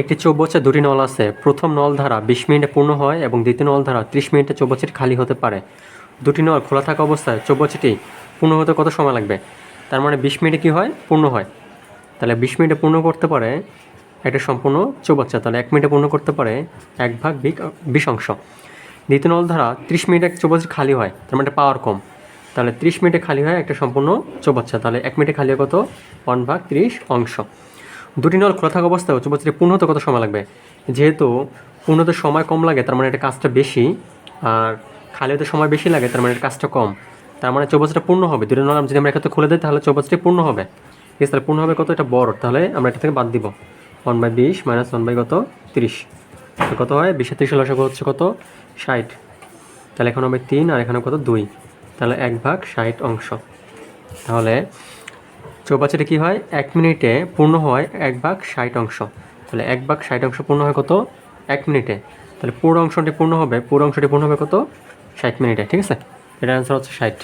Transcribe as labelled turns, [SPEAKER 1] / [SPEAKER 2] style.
[SPEAKER 1] একটি চৌবচ্চা দুটি নল আছে। প্রথম নল ধারা বিশ মিনিটে পূর্ণ হয় এবং দ্বিতীয় নল ধারা ত্রিশ মিনিটে চৌবচ্চাটি খালি হতে পারে। দুটি নল খোলা থাকা অবস্থায় চৌবচ্চাটি পূর্ণ হতে কত সময় লাগবে? তার মানে বিশ মিনিটে কী হয়? পূর্ণ হয়। তাহলে বিশ মিনিটে পূর্ণ করতে পারে একটা সম্পূর্ণ চৌবাচ্চা তাহলে এক মিনিটে পূর্ণ করতে পারে এক ভাগ বিশ অংশ। দ্বিতীয় নল ধারা ত্রিশ মিনিটে চৌবাচ্চা খালি হয়, তার মানে পাওয়ার কম। তাহলে ত্রিশ মিনিটে খালি হয় একটা সম্পূর্ণ চৌবাচ্চা তাহলে এক মিনিটে খালি হয় কত? ওয়ান ভাগ ত্রিশ অংশ। দুটি নল খোলা থাকা অবস্থায় চৌবাচ্চাটি পূর্ণ হতে কত সময় লাগবে? যেহেতু পূর্ণতে সময় কম লাগে, তার মানে এটা কাজটা বেশি, আর খালি হতে সময় বেশি লাগে, তার মানে এটা কাজটা কম। তার মানে চৌবাচ্চাটা পূর্ণ হবে। দুটি নল যদি আমরা এক্ষেত্রে খুলে দিই, তাহলে চৌবাচ্চাটি পূর্ণ হবে। ঠিক আছে, তাহলে পূর্ণ হবে কত? এটা বড়। তাহলে আমরা এটা থেকে বাদ দিব। ওয়ান বাই বিশ মাইনাস ওয়ান বাই কত? তিরিশ। কত হয়? বিশে তিরিশ লসাগু হচ্ছে কত? ষাট। তাহলে এখন হবে তিন, আর এখানে কত? দুই। তাহলে এক ভাগ ষাট অংশ। তাহলে চৌবাচ্চাটা কী হয়, এক মিনিটে পূর্ণ হয় এক ভাগ ষাট অংশ। তাহলে এক ভাগ ষাট অংশ পূর্ণ হয় কত? এক মিনিটে। তাহলে পুরো অংশটি পূর্ণ হবে, পুরো অংশটি পূর্ণ হবে কত? ষাট মিনিটে, ঠিক আছে? এটার অ্যান্সার হচ্ছে ষাট।